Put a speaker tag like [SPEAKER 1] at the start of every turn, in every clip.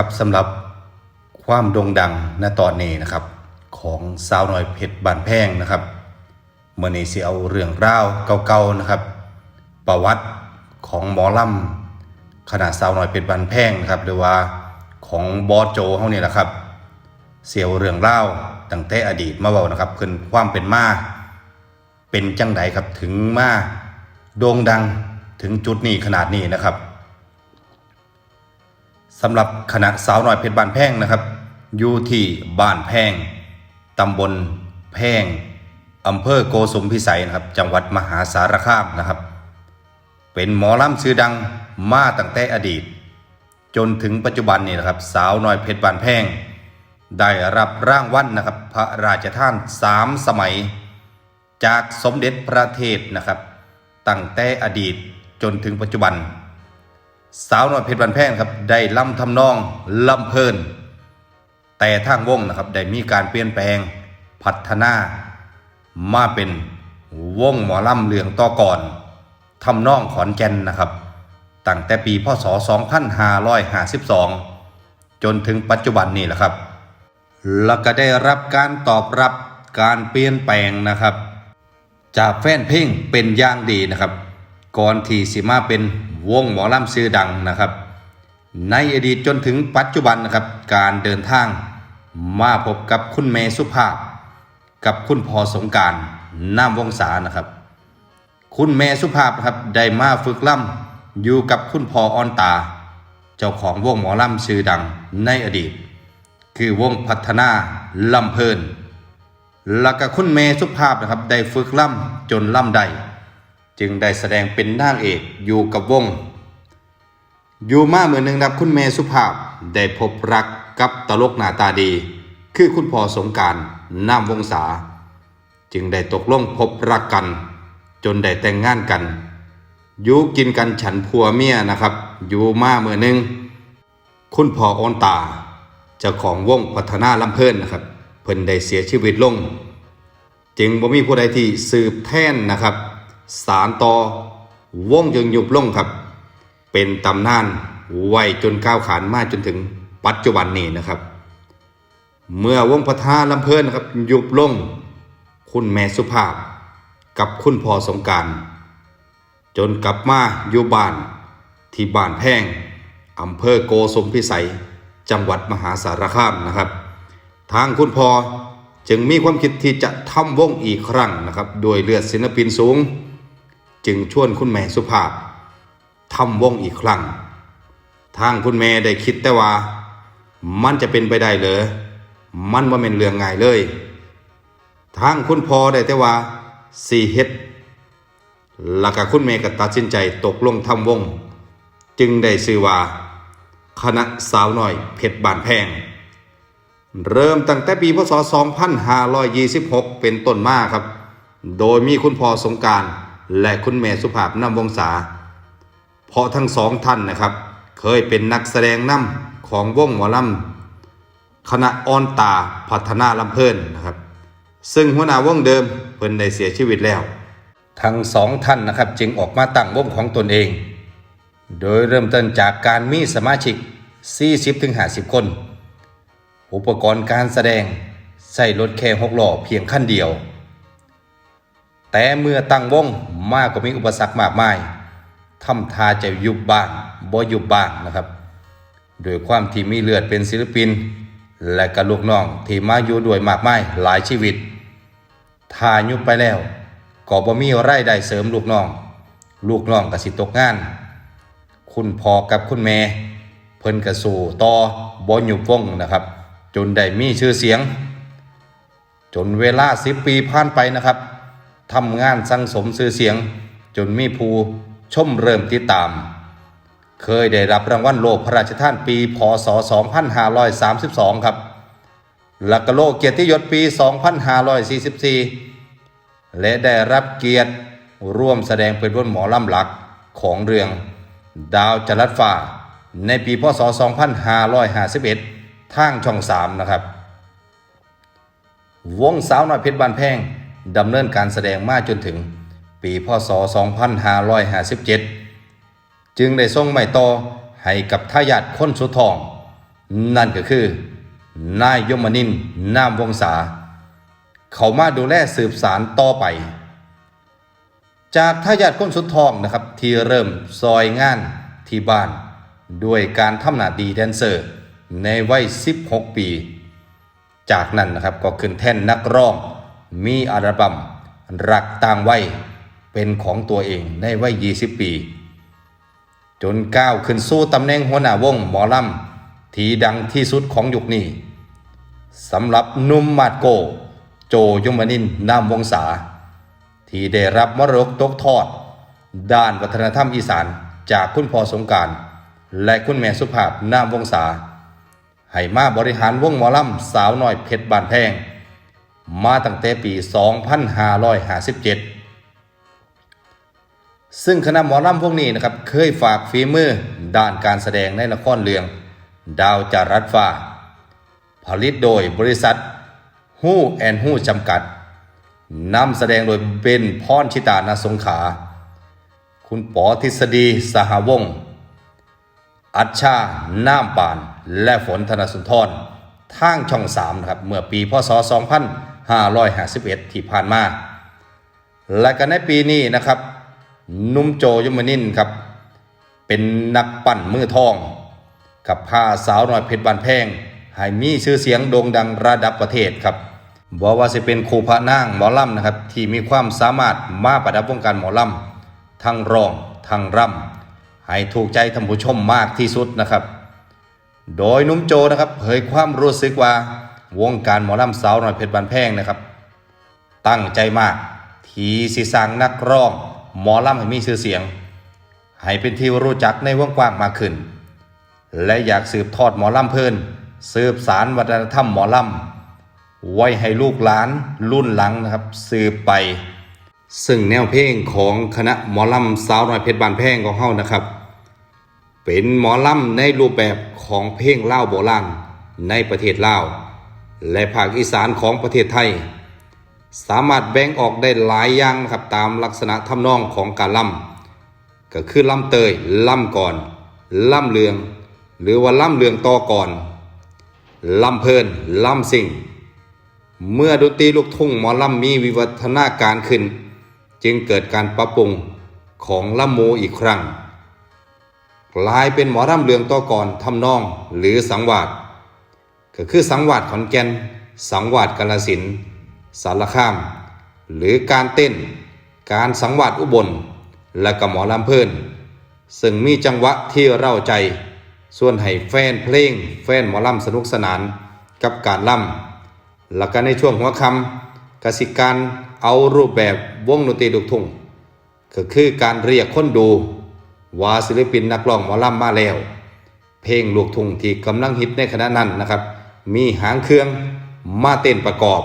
[SPEAKER 1] ครับสำหรับความโด่งดังณตอนนี้นะครับ ของสาวน้อยเพชรบานแพงนะครับเมื่อนี้สิเอาเรื่องราวเก่าๆนะครับ ประวัติของหมอลำขนาดสาวน้อยเพชรบานแพงนะครับหรือว่าของบอสโจเฮานี่แหละครับ เสียวเรื่องเล่าตั้งแต่อดีตมาเว้านะครับขึ้นความเป็นมาเป็นจังไดครับถึงมาโด่งดังถึงจุดนี้ขนาดนี้นะครับ สำหรับคณะสาวน้อยเพชรบ้านแพงนะครับ อยู่ที่บ้านแพงตำบลแพงอำเภอโกสุมพิสัยนะครับ จังหวัดมหาสารคามนะครับ เป็นหมอลำชื่อดังมาตั้งแต่อดีต จนถึงปัจจุบันนี่นะครับ สาวน้อยเพชรบานแพง ได้รับร่างวัลนะครับ พระราชทานสามสมัย จากสมเด็จพระเทพนะครับตั้งแต่อดีตจนถึงปัจจุบัน สาวน้อยเพชรบานแพงครับได้ล่ำทำนองล่ำเพลิน แต่ทางวงนะครับได้มีการเปลี่ยนแปลงพัฒนา มาเป็นวงหมอลำเลืองต่อก่อนทำนองขอนแก่นนะครับ ตั้งแต่ปีพศ 2552 จนถึงปัจจุบันนี้แหละครับ แล้วก็ได้รับการตอบรับการเปลี่ยนแปลงนะครับ จากแฟนเพลงเป็นอย่างดีนะครับ ก่อนที่สิมาเป็นวงหมอลำชื่อดังนะครับ ในอดีตจนถึงปัจจุบันนะครับ การเดินทางมาพบกับคุณเมสุภาพ กับคุณพอสงการน้ำวงศานะครับ คุณเมสุภาพครับได้มาฝึกล่ำอยู่กับคุณพอออนตา เจ้าของวงหมอลำชื่อดังในอดีต คือวงพัฒนาลำเพลินแล้วก็คุณเมสุภาพนะครับ ได้ฝึกล่ำจนล่ำได้ จึงได้แสดงเป็นนางเอกอยู่กับวง อยู่มาเมื่อหนึ่งนะครับคุณเมสุภาพได้พบรักกับตลกหน้าตาดี คือคุณพ่อสงการน้ำวงศา จึงได้ตกลงพบรักกัน จนได้แต่งงานกัน อยู่กินกันฉันผัวเมียนะครับ อยู่มาเมื่อหนึ่งคุณพ่อโอนตาเจ้าของวงพัฒนาลำเพินนะครับ เพิ่นได้เสียชีวิตลง จึงบ่มีผู้ใดที่สืบแทนนะครับ สารต่อวงยังยุบลงครับ เป็นตำนานไว้จนก้าวขานมาจนถึงปัจจุบันนี้นะครับ เมื่อวงพัฒนาลำเพลินนะครับยุบลง คุณแม่สุภาพ กับคุณพ่อสงการ จนกลับมาอยู่บ้านที่บ้านแพงอำเภอโกสมพิสัย จังหวัดมหาสารคามนะครับ ทางคุณพ่อจึงมีความคิดที่จะทำวงอีกครั้งนะครับ โดยเลือดศิลปินสูง จึงชวนคุณแม่สุภาพทำวงอีกครั้ง ทางคุณแม่ได้คิดแต่ว่า มันจะเป็นไปได้เหรอมันว่าเป็นเรื่องง่ายเลย ทางคุณพ่อได้แต่ว่าสี่เฮ็ดแล้วก็คุณแม่ก็ตัดสินใจตกลงทำวง จึงได้ชื่อว่า คณะสาวน้อยเพชรบานแพง เริ่มตั้งแต่ปีพศ 2526 เป็นต้นมาครับ โดยมีคุณพ่อสงการ และคุณแม่สุภาพนำวงศาเพราะทั้งสองท่านนะครับ เคยเป็นนักแสดงนำของวงหมอลำคณะออนตาพัฒนาลำเพลินนะครับ ซึ่งหัวหน้าวงเดิมเพิ่นได้เสียชีวิตแล้ว ทั้งสองท่านนะครับ จึงออกมาตั้งวงของตนเอง โดยเริ่มต้นจากการมีสมาชิก 40-50 คน อุปกรณ์การแสดงใส่รถแค่หกล้อเพียงขั้นเดียว แต่เมื่อตั้งวงมากก็มีอุปสรรคมากมายทำทาจะยุบบ้างบ่ยุบบ้างนะครับโดยความที่มีเลือดเป็นศิลปิน และก็ลูกน้องที่มาอยู่ด้วยมากมายหลายชีวิตถ้ายุบไปแล้วก็บ่มีไรายได้เสริมลูกน้อง ลูกน้องก็สิตกงาน คุณพ่อกับคุณแม่เพิ่นกระสู่ต่อบ่หยุบวงนะครับ จนได้มีชื่อเสียง จนเวลาสิบปีผ่านไปนะครับ ทำงานสังสมชื่อเสียง จนมีผู้ชมเริ่มติดตาม เคยได้รับรางวัลโลกพระราชทานปีพศ 2532 ครับและก็โลกเกียรติยศปี 2544 และได้รับเกียรติร่วมแสดงเป็นบนหมอลำหลักของเรื่องดาวจรัสฟ้าในปีพศ 2551 ทางช่อง 3 นะครับ วงสาวน้อยเพชรบานแพง ดำเนินการแสดงมาจนถึงปีพศ 2557 จึงได้ส่งไม้ต่อให้กับทายาทคนสุดทอง นั่นก็คือ นายยมนินนามวงศา เขามาดูแลสืบสารต่อไป จากทายาทก้นสุดทองนะครับ ที่เริ่มซอยงานที่บ้าน ด้วยการทำหน้าดีแดนเซอร์ ในวัย 16 ปี จากนั้นนะครับก็ขึ้นแท่นนักร้อง มีอัลบั้มรักต่างวัยเป็นของตัวเองในวัย 20 ปี จนก้าวขึ้นสู่ตำแหน่งหัวหน้าวงหมอลำที่ดังที่สุดของยุคนี้สำหรับนุ่มมาดโก โจยมนินนามวงศา ที่ได้รับมรดกตกทอด ด้านวัฒนธรรมอีสานจากคุณพ่อสงการ และคุณแม่สุภาพนามวงศาให้มาบริหารวงหมอลำสาวน้อยเพชรบานแพง มาตั้งแต่ปี 2557 ซึ่งคณะหมอลำพวกนี้นะครับเคยฝากฝีมือด้านการแสดงในละครเรื่อง ดาวจารัดฟ้า ผลิตโดยบริษัทฮู้แอนฮู้จำกัดนำแสดงโดยเบนพรชิตานาสงขา คุณปอทฤษฎีสหวงศ์อัชชา น้ำปาน และฝนธนสุนทรทางช่องสามนะครับ เมื่อปีพศ 2551 ที่ผ่านมา และกันในปีนี้นะครับนุ่มโจยมนินครับ เป็นนักปั่นมือทอง กับพาสาวน้อยเพชรบานแพงให้มีชื่อเสียงโด่งดังระดับประเทศครับบอกว่าจะเป็นครูพระนางหมอลำนะครับ ที่มีความสามารถมาประดับวงการหมอลำทั้งร้องทั้งรำให้ถูกใจท่านผู้ชมมากที่สุดนะครับ โดยนุ่มโจนะครับเผยความรู้สึกว่า วงการหมอลำสาวหน้อยเพชรบานแพงนะครับ ตั้งใจมาก ทีสิสร้างนักร้อง หมอลำให้มีชื่อเสียง ให้เป็นที่รู้จักในวงกว้างมากขึ้น และอยากสืบทอดหมอลำเพลินสืบสารวัฒนธรรมหมอลำไว้ให้ลูกหลานรุ่นหลังนะครับ สืบไป ซึ่งแนวเพลงของคณะหมอลำสาวน้อยเพชรบานแพงของเฮานะครับ เป็นหมอลำในรูปแบบของเพลงเล่าโบราณในประเทศลาว และภาคอีสานของประเทศไทย สามารถแบ่งออกได้หลายอย่างนะครับตามลักษณะทำนองของการล่ำก็คือล่ำเตยล่ำก่อนล่ำเลือง หรือว่าล่ำเลืองต่อก่อนล่ำเพลินล่ำสิ่ง เมื่อดนตรีลูกทุ่งหมอลำมีวิวัฒนาการขึ้น จึงเกิดการปรับปรุงของลำโมอีกครั้งกลายเป็นหมอลำเลืองต่อก่อนทำนองหรือสังวาส ก็คือสังวาสขอนแก่น สังวาสกาลสินสารคาม หรือการเต้น การสังวาสอุบล และก็หมอลำเพิ่นซึ่งมีจังหวะที่เร้าใจ ส่วนให้แฟนเพลง แฟนหมอลำสนุกสนานกับการล่ำแล้วก็ในช่วงหัวคำกสิการเอารูปแบบวงดนตรีลูกทุ่งก็คือการเรียกคนดูว่าศิลปินนักร้องหมอลำมาแล้ว เพลงลูกทุ่งที่กำลังฮิตในขณะนั้นนะครับ มีหางเครื่องมาเต้นประกอบ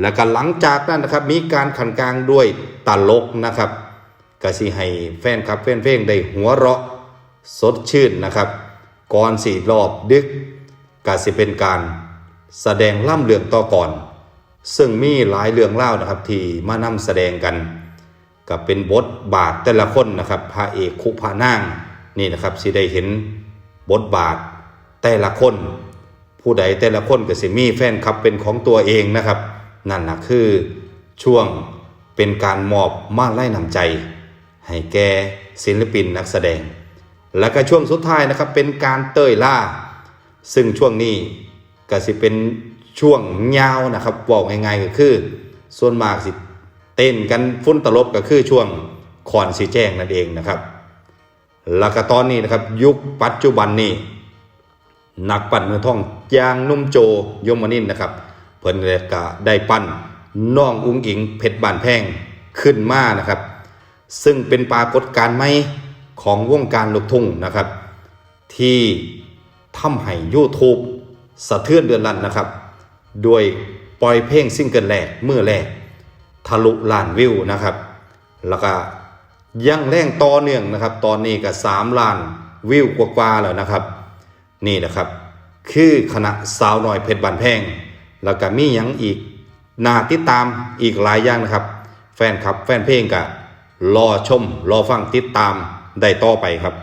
[SPEAKER 1] แล้วก็หลังจากนั้นนะครับ มีการขันกลางด้วยตลกนะครับก็สิให้แฟนครับแฟนเพลงได้หัวเราะสดชื่นนะครับก่อนสี่รอบดึกก็สิเป็นการแสดงล่ำเรื่องต่อก่อน ซึ่งมีหลายเรื่องเล่านะครับที่มานำแสดงกันก็เป็นบทบาทแต่ละคนนะครับพระเอกคุพระนางนี่นะครับสิได้เห็นบทบาทแต่ละคน ผู้ใดแต่ละคนก็สิมีแฟนคลับเป็นของตัวเองนะครับ นั่นนะคือช่วงเป็นการมอบมาไล่นำใจ ให้แก่ศิลปินนักแสดง และก็ช่วงสุดท้ายนะครับเป็นการเต้ยล่า ซึ่งช่วงนี้ก็สิเป็นช่วงยาวนะครับบอกง่ายๆก็คือ ส่วนมากสิเต้นกันฟุ้นตลบก็คือช่วงคอนสีแจ้งนั่นเองนะครับ แล้วก็ตอนนี้นะครับยุคปัจจุบันนี้ นักปั่นมือท่องยางนุ่มโจยมนินนะครับ เพิ่นก็ได้ปั้นน้องอุ้งอิงเพชรบานแพงขึ้นมานะครับ ซึ่งเป็นปรากฏการณ์ใหม่ของวงการลูกทุ่งนะครับ ที่ทำให้ YouTube สะเทือนเดือนลันนะครับด้วยปล่อยเพลงซิงเกิลแรกเมื่อแรกทะลุล้านวิวนะครับ แล้วก็ยังแรงต่อเนื่องนะครับ ตอนนี้ก็3ล้านวิวกว่าๆแล้วนะครับ นี่นะครับ คือคณะสาวน้อยเพชรบานแพง แล้วก็มีอย่างอีกนาติดตามอีกหลายอย่างนะครับ แฟนครับแฟนเพลงก็รอชม รอฟังติดตามได้ต่อไปครับ